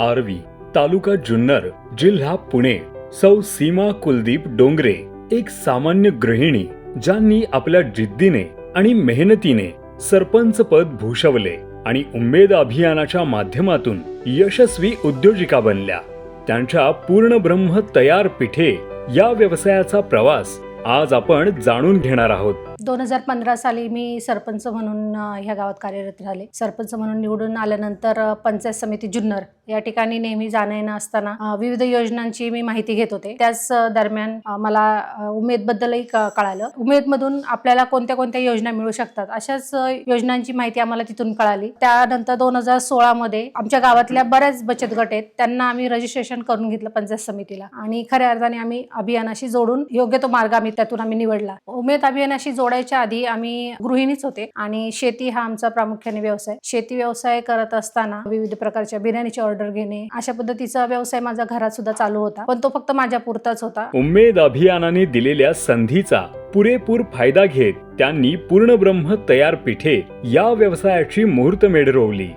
RV तालुका जुन्नर जिल्हा पुणे सौ सीमा कुलदीप डोंगरे एक सामान्य गृहिणी ज्यांनी आपल्या जिद्दीने आणि मेहनतीने सरपंच पद भूषवले आणि उमेद अभियानाच्या माध्यमातून यशस्वी उद्योजिका बनल्या. त्यांच्या पूर्ण ब्रह्म तयार पिठे या व्यवसायाचा प्रवास आज आपण जाणून घेणार आहोत. दोन हजार पंधरा साली मी सरपंच म्हणून ह्या गावात कार्यरत राहिले. सरपंच म्हणून निवडून आल्यानंतर पंचायत समिती जुन्नर या ठिकाणी नेहमी जाणं येणं असताना विविध योजनांची मी माहिती घेत होते. त्याच दरम्यान मला उमेद उमेदबद्दलही कळालं कळालं. उमेदमधून आपल्याला कोणत्या कोणत्या योजना मिळू शकतात? अशाच योजनांची माहिती आम्हाला तिथून कळाली. त्यानंतर दोन हजार सोळा मध्ये आमच्या गावातल्या बऱ्याच बचत गट आहेत. त्यांना आम्ही रजिस्ट्रेशन करून घेतलं पंचायत समितीला. आणि खऱ्या अर्थाने आम्ही अभियानाशी जोडून योग्य तो मार्ग आम्ही त्यातून आम्ही निवडला. उमेद अभियानाशी जोडायच्या आधी आम्ही गृहिणीच होते आणि शेती हा आमचा प्रामुख्याने व्यवसाय. शेती व्यवसाय करत असताना विविध प्रकारच्या बिर्याणीची ऑर्डर घेणे अशा पद्धतीचा व्यवसाय माझा घरात सुद्धा चालू होता. पण तो फक्त माझ्या पुरताच होता. उमेद अभियानाने दिलेल्या संधीचा पुरेपूर फायदा घेत त्यांनी पूर्ण ब्रह्म तयार पिठे या व्यवसायाची मुहूर्तमेढ रोवली.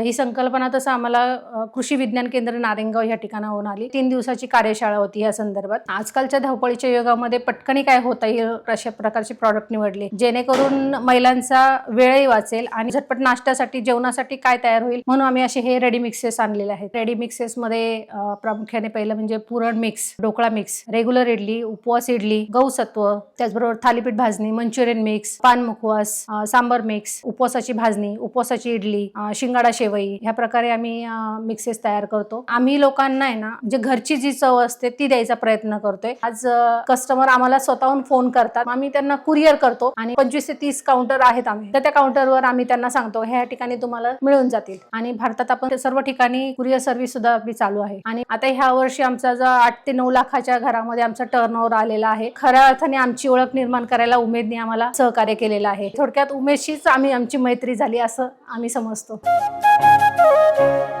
ही संकल्पना तसं आम्हाला कृषी विज्ञान केंद्र नारेंगाव या ठिकाणाहून आली. तीन दिवसाची कार्यशाळा होती या संदर्भात. आजकालच्या धावपळीच्या युगामध्ये पटकनी काय होता येईल अशा प्रकारचे प्रॉडक्ट निवडले. जेणेकरून महिलांचा वेळही वाचेल आणि झटपट नाश्त्यासाठी जेवणासाठी काय तयार होईल म्हणून आम्ही असे हे रेडी मिक्सेस आणलेले आहेत. रेडी मिक्सेस मध्ये प्रामुख्याने पहिलं म्हणजे पुरण mix dhokla mix regular idli उपवास इडली गौसत्व त्याचबरोबर थालीपीठ भाजणी मंचुरियन मिक्स पान मुखवास सांबर मिक्स उपवासाची भाजणी उपवासाची इडली शिंगाडा शिंगाडा शेवई ह्या प्रकारे आम्ही मिक्सेस तयार करतो. आम्ही लोकांना आहे ना म्हणजे घरची जी चव असते ती द्यायचा प्रयत्न करतोय. आज कस्टमर आम्हाला स्वतःहून फोन करतात. आम्ही त्यांना कुरिअर करतो आणि पंचवीस ते तीस काउंटर आहेत आम्ही. तर त्या काउंटरवर आम्ही त्यांना सांगतो ह्या ठिकाणी तुम्हाला मिळून जातील. आणि भारतात आपण सर्व ठिकाणी कुरिअर सर्व्हिस सुद्धा आपली चालू आहे. आणि आता ह्या वर्षी आमचा जो आठ ते नऊ लाखाच्या घरामध्ये आमचा टर्न ओव्हर आलेला आहे. खऱ्या अर्थाने आमची ओळख निर्माण करायला उमेदने आम्हाला सहकार्य केलेलं आहे. थोडक्यात उमेदशीच आम्ही आमची मैत्री झाली असं आम्ही समजतो. thank you.